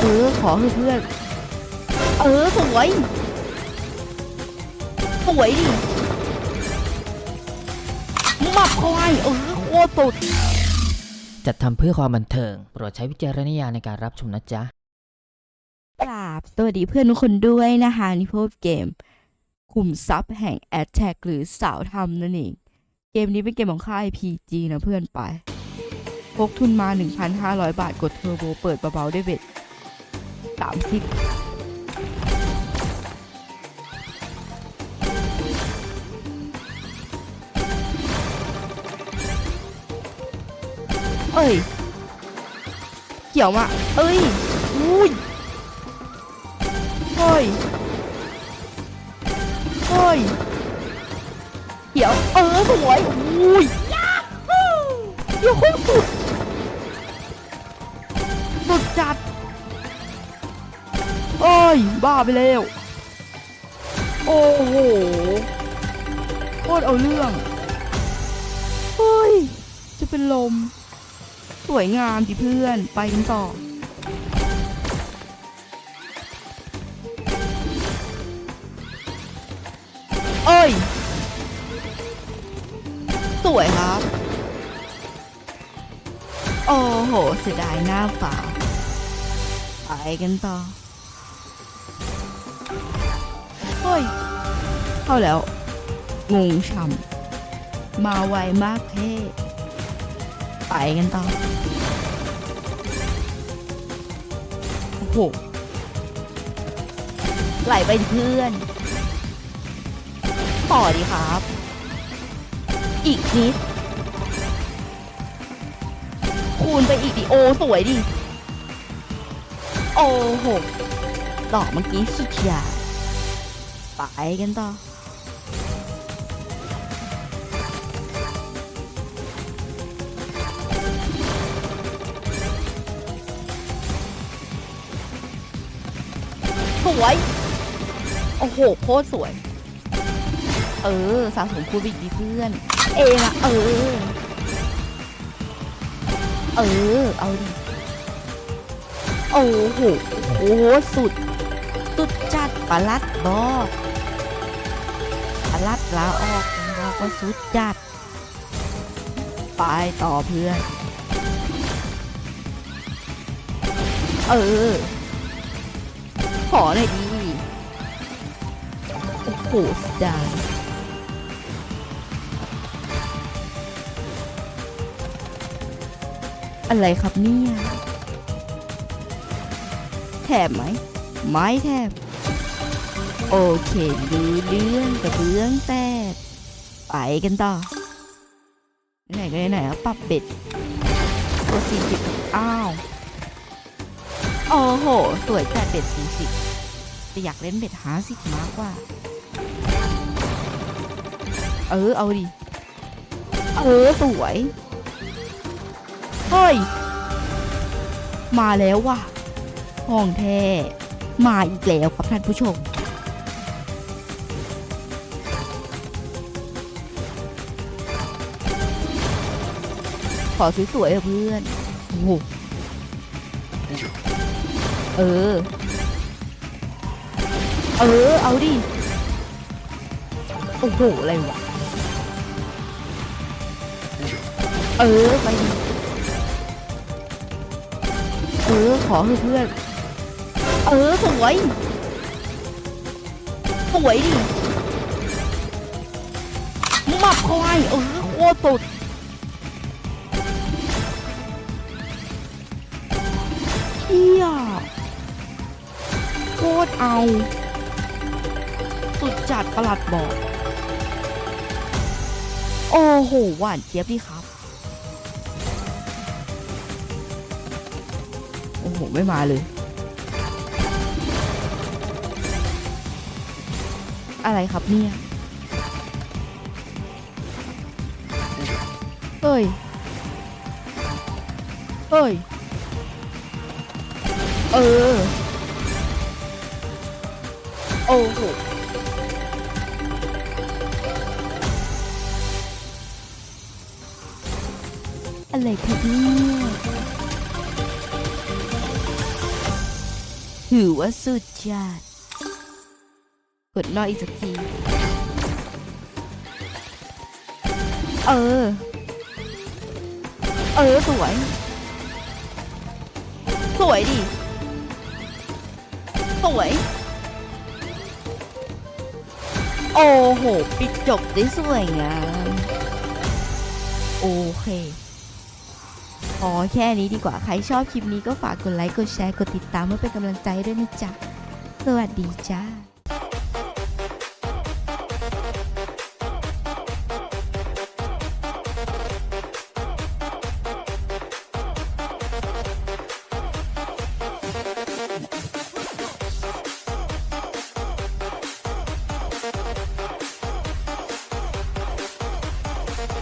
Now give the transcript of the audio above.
เออขอให้เพื่อน เออสวยสวยดิหมับเข้าให้เออโคตรสุดจัดทำเพื่อความบันเทิง โปรดใช้วิจารณญาณในการรับชมนะจ๊ะกราบสวัสดีเพื่อนทุกคนด้วยนะคะนี่พบเกมขุมทรัพย์แห่ง a t t a c k หรือสาวทำนั่นเอง เกมนี้เป็นเกมของค่าย PG นะเพื่อนไป พกทุนมา 1,500 บาทกดเทอร์โบเปิดเบาๆได้เบ็ด 30เอ้ย เกี่ยวมา เอ้ย อุ้ยเฮ้ยเฮ้ยเกี่ยว เออสวย อุ้ยยาฮูเดี๋ยว ย บ้าไปแล้ว โอ้โหโคตรเอาเรื่อง เฮ้ย จะเป็นลม สวยงามดิเพื่อน ไปกันต่อ เอ้ย สวยครับ โอ้โห เสียดายหน้าฝาไปกันต่อ เฮ้ย เข้าแล้ว งงช่ำมาไวมากเพ่ไปกันต่อ โอ้โห ไหลไปเพื่อน ต่อดีครับ อีกนิด คูณไปอีกดิโอสวยดิ โอ้โหดอกเมื่อกี้สุดยอด ไปกันต่อสวย โอ้โห โคตรสวย เออ สะสมคูณไปอีกดีเพื่อน เอนะเออ เออ เอาดิ โอ้โห โอ้สุด สุดจัดปลาลัดบอ ลัดลาออกเราก็สุดจัด ไปต่อเพื่อน เออ ขอหน่อยดี โอ้โหสดายอะไรครับเนี่ย แถบไหม ไม่แถบ โอเคดูเรื่องกับเรื่องแต่ไปกันต่อ ไหนก็ไหนๆก็ปรับเบ็ดตัวสี่สิบอ้าว โอ้โห สวยจัดเบ็ดสี่สิบแต่อยากเล่นเบ็ดห้าสิบมากกว่า เออ เอาดิ เออ สวย เฮ้ย มาแล้วว่ะห้องแท้มาอีกแล้วครับท่านผู้ชม ขอสวยๆเถอเพื่อนโอ้โหเออ เออ เอาดิ โอ้โห อะไรวะ เออ ไปดิเออ ขอเพื่อน เออ สวย สวยดิมับเข้าให้เออ โคตรสุด ตรเอาสุดจัดประหลัดบอก โอ้โห หวานเจี๊ยบดีครับ โอ้โห ไม่มาเลย อะไรครับเนี่ยเฮ้ย เฮ้ย เออ โอ้โหอะไรครับเนี่ยถือว่าสุดยอดกดนอกอีกสักที เออ เออ สวย สวยดิ สวย โอ้โห ปิดจบได้สวยงามโอเคพอแค่นี้ดีกว่า ใครชอบคลิปนี้ก็ฝากกดไลค์ กดแชร์ กดติดตามเพื่อเป็นกำลังใจด้วยนะจ๊ะ สวัสดีจ้า